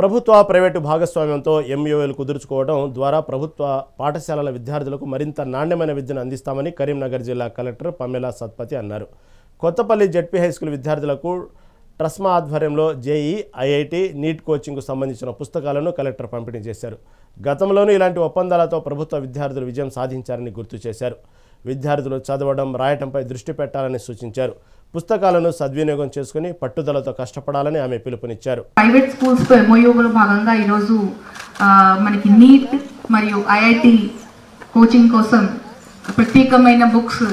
ప్రభుత్వ ప్రైవేటు భాగస్వామ్యంతో ఎంయూఎల్ కుదుర్చుకోవడం ద్వారా ప్రభుత్వ పాఠశాలల విద్యార్థులకు మరింత నాణ్యమైన విద్యను అందిస్తామని కరీంనగర్ జిల్లా కలెక్టర్ పమేలా సత్పతి అన్నారు. కొత్తపల్లి జడ్పీ హై స్కూల్ విద్యార్థులకు ట్రస్మా ఆధ్వర్యంలో జేఈ ఐఐటి నీట్ కోచింగ్కు సంబంధించిన పుస్తకాలను కలెక్టర్ పంపిణీ చేశారు. గతంలోనూ ఇలాంటి ఒప్పందాలతో ప్రభుత్వ విద్యార్థులు విజయం సాధించారని గుర్తు చేశారు. విద్యార్థులు చదవడం రాయటంపై దృష్టి పెట్టాలని సూచించారు. పుస్తకాలను సద్వినియోగం చేసుకుని పట్టుదలతో కష్టపడాలని ఆమె పిలుపునిచ్చారు. ప్రైవేట్ స్కూల్స్తో ఎంఓయూలో భాగంగా ఈరోజు మనకి నీట్ మరియు ఐఐటి కోచింగ్ కోసం ప్రత్యేకమైన బుక్స్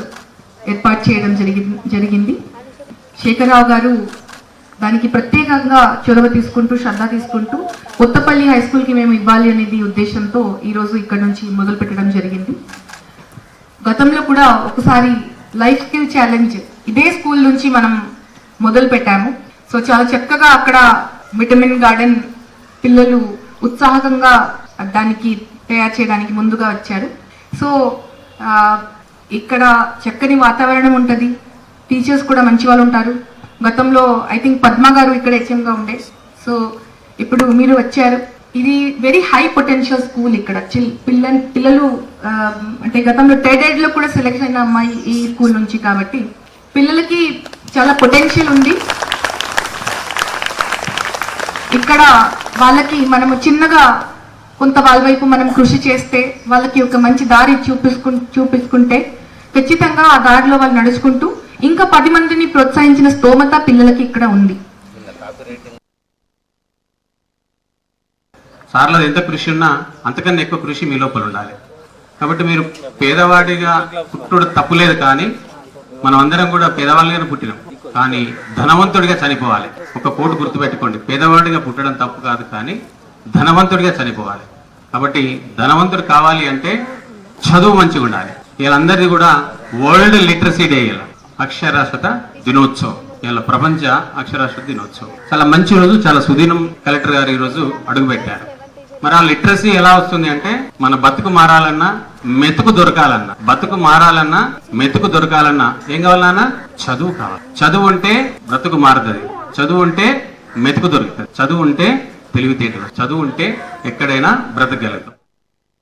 ఏర్పాటు చేయడం జరిగి జరిగింది. శేఖరరావు గారు దానికి ప్రత్యేకంగా చొరవ తీసుకుంటూ శ్రద్ధ తీసుకుంటూ కొత్తపల్లి హై స్కూల్కి మేము ఇవ్వాలి అనేది ఉద్దేశంతో ఈరోజు ఇక్కడ నుంచి మొదలు పెట్టడం జరిగింది. గతంలో కూడా ఒకసారి లైఫ్ స్కిల్ ఛాలెంజ్ ఇదే స్కూల్ నుంచి మనం మొదలు పెట్టాము. సో చాలా చక్కగా అక్కడ విటమిన్ గార్డెన్ పిల్లలు ఉత్సాహకంగా దానికి తయారు చేయడానికి ముందుగా వచ్చారు. సో ఇక్కడ చక్కని వాతావరణం ఉంటుంది. టీచర్స్ కూడా మంచి వాళ్ళు ఉంటారు. గతంలో ఐ థింక్ పద్మ గారు ఇక్కడ హెచ్ఎంగా ఉండే. సో ఇప్పుడు మీరు వచ్చారు. ఇది వెరీ హై పొటెన్షియల్ స్కూల్ ఇక్కడ. చిల్ పిల్ల పిల్లలు అంటే గతంలో టెడెడ్లో కూడా సెలెక్ట్ అయిన అమ్మాయి ఈ స్కూల్ నుంచి కాబట్టి పిల్లలకి చాలా పొటెన్షియల్ ఉంది. ఇక్కడ వాళ్ళకి మనము చిన్నగా కొంత వాళ్ళ వైపు మనం కృషి చేస్తే వాళ్ళకి ఒక మంచి దారి చూపించుకు చూపించుకుంటే ఖచ్చితంగా ఆ దారిలో వాళ్ళు నడుచుకుంటూ ఇంకా పది మందిని ప్రోత్సహించిన స్తోమత పిల్లలకి ఇక్కడ ఉంది. సార్లో ఎంత కృషి ఉన్నా అంతకన్నా ఎక్కువ కృషి మీ లోపల ఉండాలి. కాబట్టి మీరు పేదవాడిగా పుట్టుడు తప్పులేదు కానీ మనం అందరం కూడా పేదవాళ్ళగానే పుట్టినాం. కానీ ధనవంతుడిగా చనిపోవాలి. ఒక కోటు గుర్తుపెట్టుకోండి. పేదవాడిగా పుట్టడం తప్పు కాదు కానీ ధనవంతుడిగా చనిపోవాలి. కాబట్టి ధనవంతుడు కావాలి అంటే చదువు మంచిగా ఉండాలి. వీళ్ళందరిది కూడా వరల్డ్ లిటరసీ డే ఇలా. అక్షరాస్యత దినోత్సవం. ఇలా ప్రపంచ అక్షరాస్యత దినోత్సవం. చాలా మంచి రోజు చాలా సుదీనం కలెక్టర్ గారు ఈరోజు రోజు అడుగుపెట్టారు. మరి ఆ లిటరసీ ఎలా వస్తుంది అంటే మన బతుకు మారాలన్నా మెతుకు దొరకాలన్నా బతుకు మారాలన్నా మెతుకు దొరకాలన్నా ఏం కావాలన్నా చదువు కావాలి. చదువు ఉంటే బ్రతుకు మారుతుంది చదువు ఉంటే మెతుకు దొరుకుతుంది. చదువు ఉంటే తెలివితేటలు. చదువు ఉంటే ఎక్కడైనా బ్రతకగలుగుతాం.